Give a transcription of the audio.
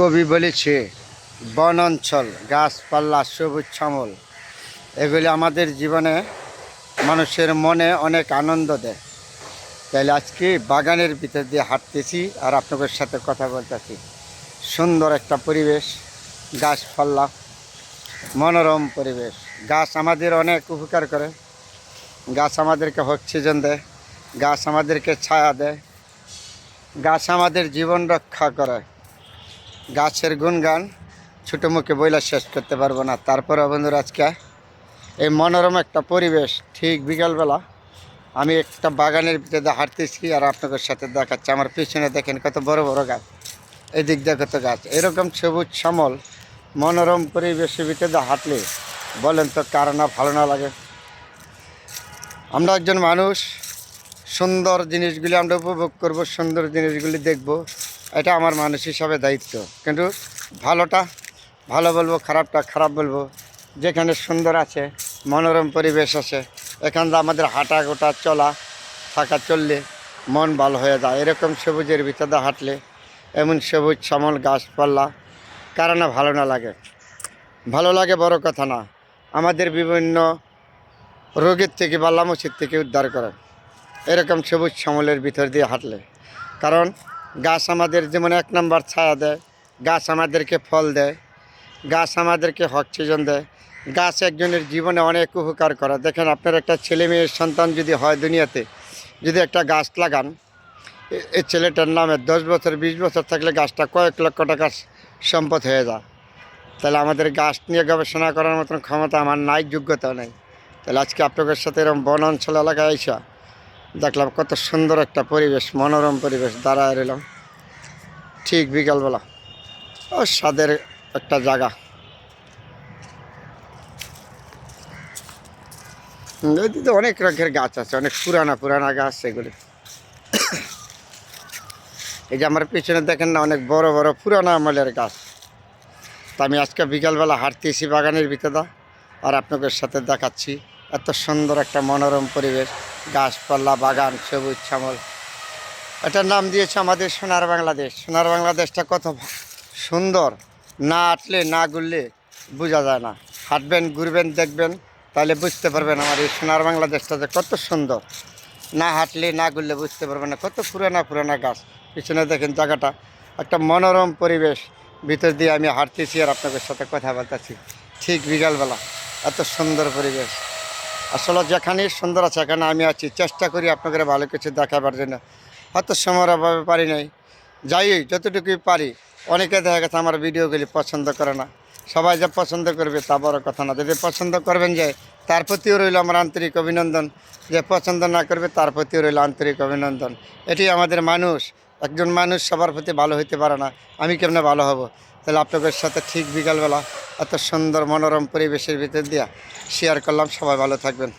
কবি বলেছে বন অঞ্চল গাছপালা, সবুজ শ্যামল, এগুলি আমাদের জীবনে মানুষের মনে অনেক আনন্দ দেয়। তাইলে আজকে বাগানের ভিতর দিয়ে হাঁটতেছি আর আপনাদের সাথে কথা বলতেছি। সুন্দর একটা পরিবেশ, গাছপালা, মনোরম পরিবেশ। গাছ আমাদের অনেক উপকার করে। গাছ আমাদেরকে অক্সিজেন দেয়, গাছ আমাদেরকে ছায়া দেয়, গাছ আমাদের জীবন রক্ষা করে। গাছের গুণগান ছোটো মুখে বইলা শেষ করতে পারব না। তারপরে বন্ধুরা আজকে এই মনোরম একটা পরিবেশ, ঠিক বিকালবেলা আমি একটা বাগানের ভিতরে হাঁটতেছি আর আপনাদের সাথে দেখাচ্ছি। আমার পিছনে দেখেন কত বড় বড় গাছ, এদিক দিয়ে কত গাছ। এরকম সবুজ শ্যামল, মনোরম পরিবেশের ভিতরে হাঁটলে বলেন তো কার না ভালো না লাগে? আমরা একজন মানুষ, সুন্দর জিনিসগুলি আমরা উপভোগ করব, সুন্দর জিনিসগুলি দেখব। এটা আমার মানুষ হিসাবে দায়িত্ব। কিন্তু ভালোটা, ভালো বলব, খারাপটা খারাপ বলব। যেখানে সুন্দর আছে, মনোরম পরিবেশ আছে, এখান এখানটা আমাদের হাঁটা গোটা চলা, থাকা চললে মন ভালো হয়ে যায়। এরকম সবুজের ভিতরে হাঁটলে এমন সবুজ শ্যামল গাছপালা, কারও না ভালো না লাগে। ভালো লাগে বড় কথা না, আমাদের বিভিন্ন রোগের থেকে বা লামসির থেকে উদ্ধার করে। এরকম সবুজ শ্যামলের ভিতর দিয়ে হাঁটলে। কারণ গাছ আমাদের যেমন এক নম্বর ছায়া দেয়, গাছ আমাদেরকে ফল দেয়, গাছ আমাদেরকে অক্সিজেন দেয়। গাছ একজনের জীবনে অনেক উপকার করে। দেখেন আপনার একটা ছেলে মেয়ের সন্তান যদি হয় দুনিয়াতে, যদি একটা গাছ লাগান এই ছেলেটার নামে দশ বছর, বিশ বছর থাকলে গাছটা কয়েক লক্ষ টাকা সম্পদ হয়ে যায়। তাহলে আমাদের গাছ নিয়ে গবেষণা করার মতন ক্ষমতা আমার নাই যোগ্যতা নেই। তাহলে আজকে আপনাদের সাথে এরকম বন অঞ্চল এলাকায় আইসা দেখলাম কত সুন্দর একটা পরিবেশ, মনোরম পরিবেশ দাঁড়ায় রইলাম। ঠিক বিকালবেলা। ও স্বাদের একটা জায়গা। ওইদিকে অনেক রকমের গাছ আছে, অনেক পুরানা পুরানা গাছ এগুলি। এই যে আমার পিছনে দেখেন না, অনেক বড় বড় পুরানা আমলের গাছ। তা আমি আজকে বিকালবেলা হাঁটতেছি বাগানের ভিতরে আর আপনাদের সাথে দেখাচ্ছি। এত সুন্দর একটা মনোরম পরিবেশ, গাছপালা, বাগান, সবুজ শ্যামল। এটার নাম দিয়েছে আমাদের সোনার বাংলাদেশ। সোনার বাংলাদেশটা কত সুন্দর। না হাঁটলে না ঘুরলে বোঝা যায় না। হাঁটবেন, ঘুরবেন, দেখবেন, তাহলে বুঝতে পারবেন আমার এই সোনার বাংলাদেশটা যে কত সুন্দর। না হাঁটলে, না ঘুরলে বুঝতে পারবেন না। কত পুরানা পুরানা গাছ। পিছনে দেখেন জায়গাটা। একটা মনোরম পরিবেশ। ভিতর দিয়ে আমি হাঁটতেছি আর আপনাদের সাথে কথা বলতেছি। ঠিক বিকালবেলা। এত সুন্দর পরিবেশ। আসলে যেখানেই সুন্দর আছে, এখানে আমি আছি। চেষ্টা করি আপনাদের ভালো কিছু দেখাবার জন্য। হয়তো সময়ের অভাবে পারি নাই। যাই যতটুকুই পারি, অনেকে দেখা গেছে আমার ভিডিওগুলি পছন্দ করে না। সবাই যে পছন্দ করবে তা বড় কথা না। যদি পছন্দ করবেন যে, তার প্রতিও রইল আমার আন্তরিক অভিনন্দন। যে পছন্দ না করবে, তার প্রতিও রইল আন্তরিক অভিনন্দন। এটি আমাদের মানুষ। একজন মানুষ সবার প্রতি ভালো হইতে পারে না। আমি কেমনে ভালো হব? তাহলে আপনাদের সাথে ঠিক বিকালবেলা এত সুন্দর মনোরম পরিবেশের ভিতর দিয়া শেয়ার করলাম। সবাই ভালো থাকবেন।